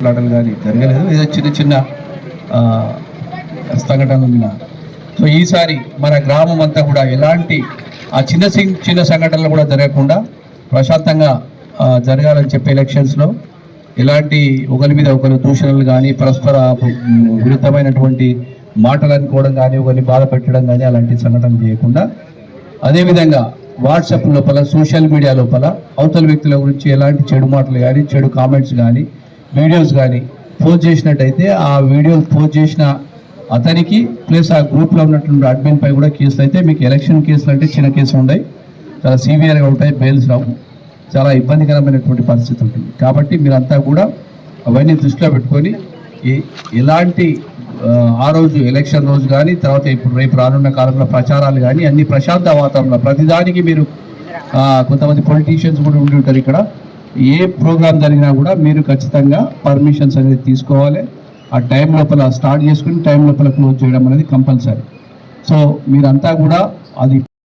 మాట్లాడలు కానీ జరగలేదు. ఏదో చిన్న చిన్న సంఘటనలు విన్నా సో ఈసారి మన గ్రామం అంతా కూడా ఎలాంటి ఆ చిన్న చిన్న సంఘటనలు కూడా జరగకుండా ప్రశాంతంగా జరగాలని చెప్పే ఎలక్షన్స్లో ఎలాంటి ఒకరి మీద ఒకరు దూషణలు కానీ పరస్పర విరుద్ధమైనటువంటి మాటలు అనుకోవడం కానీ ఒకరిని బాధ పెట్టడం కానీ అలాంటి సంఘటనలు చేయకుండా అదేవిధంగా వాట్సాప్ లోపల సోషల్ మీడియా లోపల అవతల వ్యక్తుల గురించి ఎలాంటి చెడు మాటలు కానీ చెడు కామెంట్స్ కానీ వీడియోస్ కానీ పోస్ట్ చేసినట్టయితే ఆ వీడియోలు పోస్ట్ చేసిన అతనికి ప్లస్ ఆ గ్రూప్లో ఉన్నటువంటి అడ్మిన్ పై కూడా కేసులు అయితే మీకు ఎలక్షన్ కేసులు అంటే చిన్న కేసులు ఉంటాయి. చాలా సీవియర్గా ఉంటాయి బెయిల్స్ రావు. చాలా ఇబ్బందికరమైనటువంటి పరిస్థితి ఉంటుంది. కాబట్టి మీరంతా కూడా అవన్నీ దృష్టిలో పెట్టుకొని ఎలాంటి ఆ, రోజు ఎలక్షన్ రోజు కానీ తర్వాత ఇప్పుడు రేపు రానున్న కాలంలో ప్రచారాలు కానీ అన్ని ప్రశాంత వాతావరణంలో ప్రతిదానికి మీరు కొంతమంది పొలిటీషియన్స్ కూడా ఉండి ఉంటారు ఇక్కడ. ఏ ప్రోగ్రాం జరిగినా కూడా మీరు ఖచ్చితంగా పర్మిషన్స్ అనేది తీసుకోవాలి. ఆ టైం లోపల స్టార్ట్ చేసుకుని టైం లోపల క్లోజ్ చేయడం అనేది కంపల్సరీ. సో మీరంతా కూడా అది